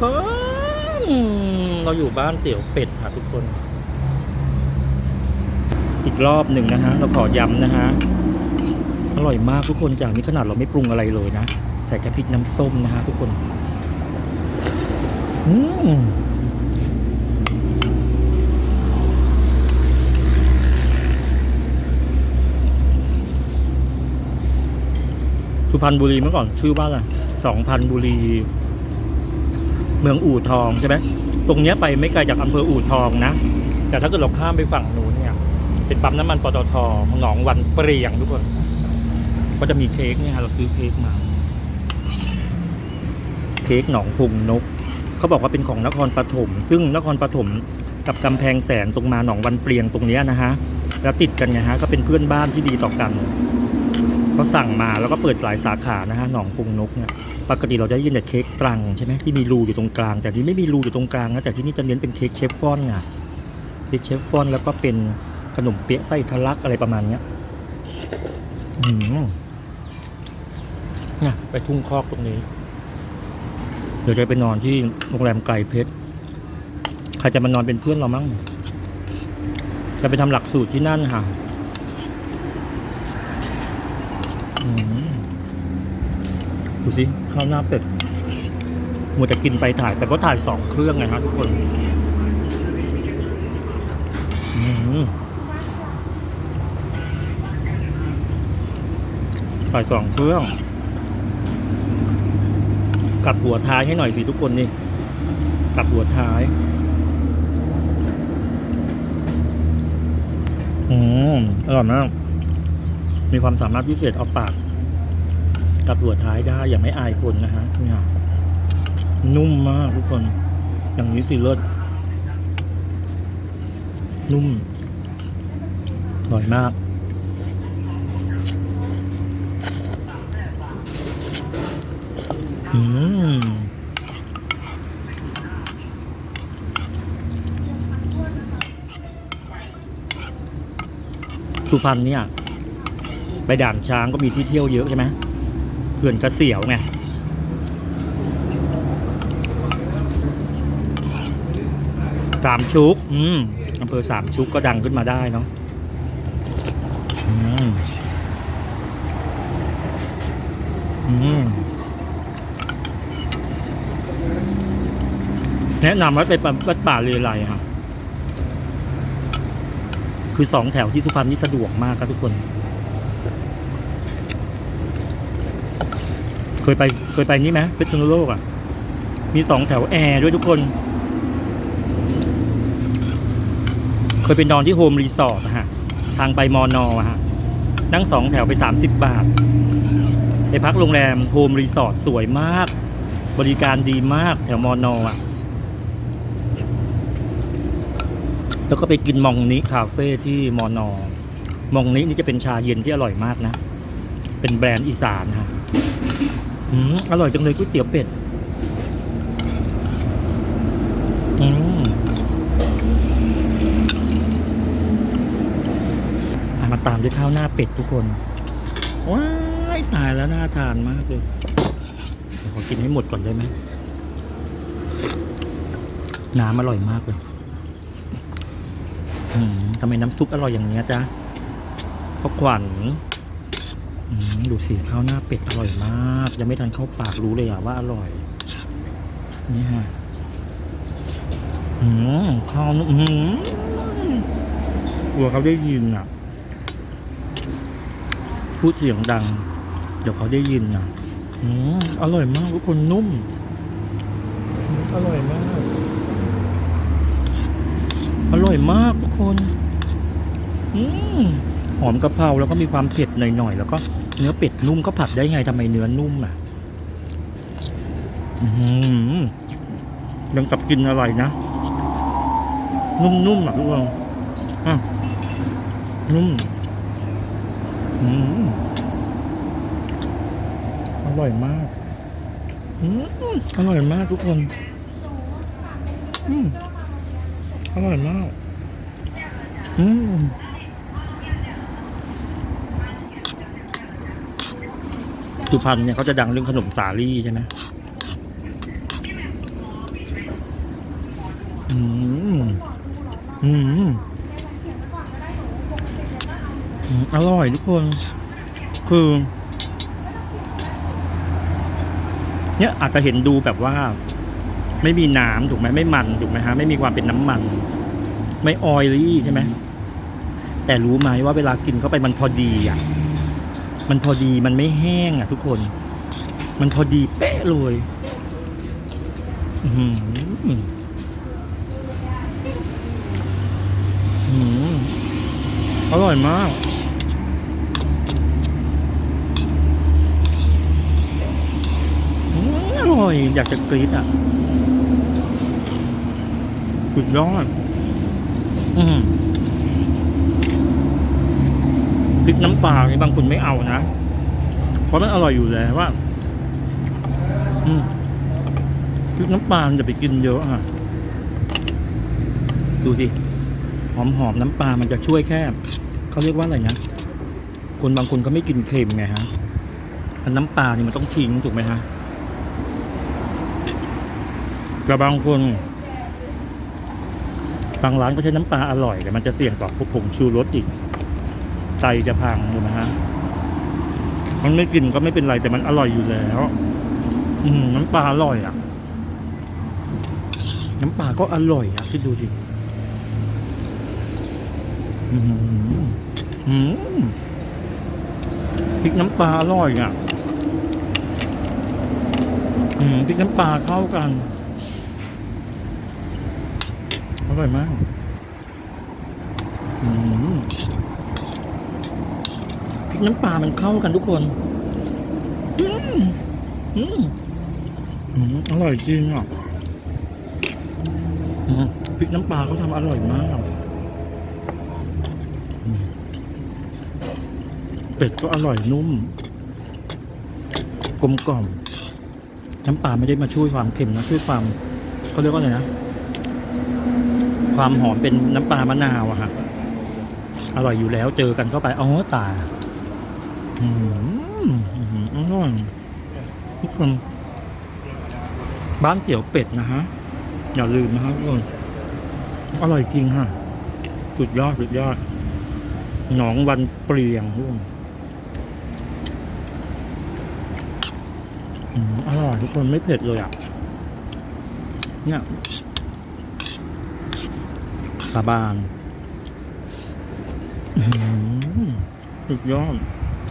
คน เราอยู่บ้านเตี๋ยวเป็ดค่ะทุกคน อีกรอบหนึ่งนะฮะ เราขอย้ำนะฮะ อร่อยมากทุกคนจากนี้ขนาดเราไม่ปรุงอะไรเลยนะ ใส่แค่พริกน้ำส้มนะฮะทุกคน อืมสุพรรณบุรีเมื่อก่อนชื่อว่าอะไรสองพันบุรี เมืองอู่ทองใช่ไหมตรงเนี้ยไปไม่ไกลจากอำเภออู่ทองนะ แต่ถ้าเกิดเราข้ามไปฝั่งนู้นเนี่ย เป็นปั๊มน้ำมันปตทหนองวันเปรียงทุกคน ก็จะมีเค้กเนี่ยฮะเราซื้อเค้กมา เค้กหนองพุงนก เขาบอกว่าเป็นของนครปฐมซึ่งนครปฐมกับกำแพงแสนตรงมาหนองวันเปรียงตรงเนี้ยนะฮะ แล้วติดกันไงฮะก็เป็นเพื่อนบ้านที่ดีต่อกัน ก็สั่งมาแล้วก็เปิดหลายสาขานะฮะหนองพุงนกเนี่ยปกติเราจะได้ยินแต่เค้กตรังใช่ไหมที่มีรูอยู่ตรงกลาง แต่ที่ไม่มีรูอยู่ตรงกลางนะแต่ที่นี่จะเน้นเป็นเค้กเชฟฟอนไงเค้กเชฟฟอนแล้วก็เป็นขนมเปี๊ยะไส้ทะลักอะไรประมาณเนี้ยอืมเนี่ยไปทุ่งคอกตรงนี้ เดี๋ยวจะไปนอนที่โรงแรมไกลเพชรใครจะมานอนเป็นเพื่อนเรามั้งจะไปทำหลักสูตรที่นั่นค่ะอืม ดูสิข้าวหน้าเป็ดมัวแต่กินไปถ่าย แต่ก็ถ่ายสองเครื่องไงฮะทุกคนถ่ายสองเครื่อง กลับหัวท้ายให้หน่อยสิทุกคนนี่ กลับหัวท้าย อืมอร่อยมาก มีความสามารถพิเศษเอาปาก กับหัวท้ายได้อย่างไม่อายคนนะฮะเนี่ยนุ่มมากทุกคน อย่างนี้สิเลิศนุ่มอร่อยมาก อืมสุพรรณเนี่ย ไปด่านช้างก็มีที่เที่ยวเยอะใช่ไหม เขื่อนกระเสียวไงสามชุก อืมอำเภอสามชุกก็ดังขึ้นมาได้เนาะอืมอืมแนะนำว่าไปวัดป่าเลไลครับคือสองแถวที่สุพรรณนี่สะดวกมากครับทุกคน เค ยไปเคยไปนี่ไหมพชรบุโลกอะ มีสองแถวแอร์ด้วยทุกคน เคยไปนอนที่โฮมรีสอร์ทฮะ ทางไปมอนออะฮะ นั่งสองแถวไปสามสิบบาท ไปพักโรงแรมโฮมรีสอร์ทสวยมาก บริการดีมากแถวมอนออะ แล้วก็ไปกินมองนิคาเฟ่ที่มอนอมองนินี่จะเป็นชาเย็นที่อร่อยมากนะ เป็นแบรนด์อีสานฮะ อืมอร่อยจังเลยก๋วยเตี๋ยวเป็ด อืมมาตามด้วยข้าวหน้าเป็ดทุกคน ว้ายตายแล้วน่าทานมากเลยขอกินให้หมดก่อนได้ไหม น้ำอร่อยมากเลยทำไมน้ำซุปอร่อยอย่างเนี้ยจ๊ะเพราะขวัญ ดูสิข้าวหน้าเป็ดอร่อยมาก ยังไม่ทันเข้าปากรู้เลยอะว่าอร่อย นี่ฮะอืมข้าวนุ่มอืมกลัวเขาได้ยินอะ พูดเสียงดัง เดี๋ยวเขาได้ยินอะอืมอร่อยมากทุกคนนุ่ม อร่อยมาก อร่อยมากทุกคน อืม หอมกะเพราแล้วก็มีความเผ็ดหน่อยๆ แล้วก็เนื้อเป็ดนุ่มก็ผัดได้ไงทำไมเนื้อนุ่มอะอืมยังกับกินอะไรนะ นุ่มๆอะทุกคนอะนุ่มอืมอร่อยมากอืมอร่อยมากทุกคนอืมอร่อยมาก อืม สุพรรณเนี่ยเขาจะดังเรื่องขนมสาลี่ใช่ไหมอืมอืมอร่อยทุกคน คือ เนี่ยอาจจะเห็นดูแบบว่า ไม่มีน้ำถูกไหมไม่มันถูกไหมฮะไม่มีความเป็นน้ำมัน ไม่ออยลี่ใช่ไหมแต่รู้ไหมว่าเวลากินเข้าไปมันพอดีอะ มันพอดีมันไม่แห้งอะทุกคน มันพอดีเป๊ะเลยอือหืออืมอร่อยมาก อร่อย อยากจะกรี๊ดอะสุดยอดอืม ริกน้ำปลานี่บางคนไม่เอานะ เพราะมันอร่อยอยู่แล้วว่าพริกน้ำปลาอย่าไปกินเยอะอะ ดูดิหอมหอมน้ำปลามันจะช่วยแค่เขาเรียกว่าอะไรนะ คนบางคนเขาไม่กินเค็มไงฮะอันน้ำปลานี่มันต้องทิ้งถูกไหมฮะกับบางคนบางร้านก็ใช้น้ำปลาอร่อยแต่มันจะเสี่ยงต่อพวกผงชูรสอีก ไตจะพังถูกไหมฮะมันไม่กินก็ไม่เป็นไรแต่มันอร่อยอยู่แล้ว อืมน้ำปลาอร่อยอะ น้ำปลาก็อร่อยอะคิดดูสิอืมอืมพริกน้ำปลาอร่อยอะอืมพริกน้ำปลาเข้ากัน อร่อยมาก อืมพริก น้ำปลามันเข้ากันทุกคนอืมอืมอืมอร่อยจริงอะอืมพริกน้ำปลาเขาทำอร่อยมากอืมเป็ดก็อร่อยนุ่ม กลมกล่อม น้ำปลาไม่ได้มาช่วยความเค็มนะช่วยความเขาเรียกว่าอะไรนะ ความหอมเป็นน้ำปลามะนาวอะฮะ อร่อยอยู่แล้วเจอกันเข้าไปอ๋อตาย อืมอร่อยทุกคนบ้านเตี๋ยวเป็ดนะฮะ อย่าลืมนะฮะทุกคนอร่อยจริงฮะสุดยอดสุดยอด หนองวันเปลี่ยงทุกคนออร่อยทุกคนไม่เผ็ดเลยอะ เนี่ยสาบานสุดยอด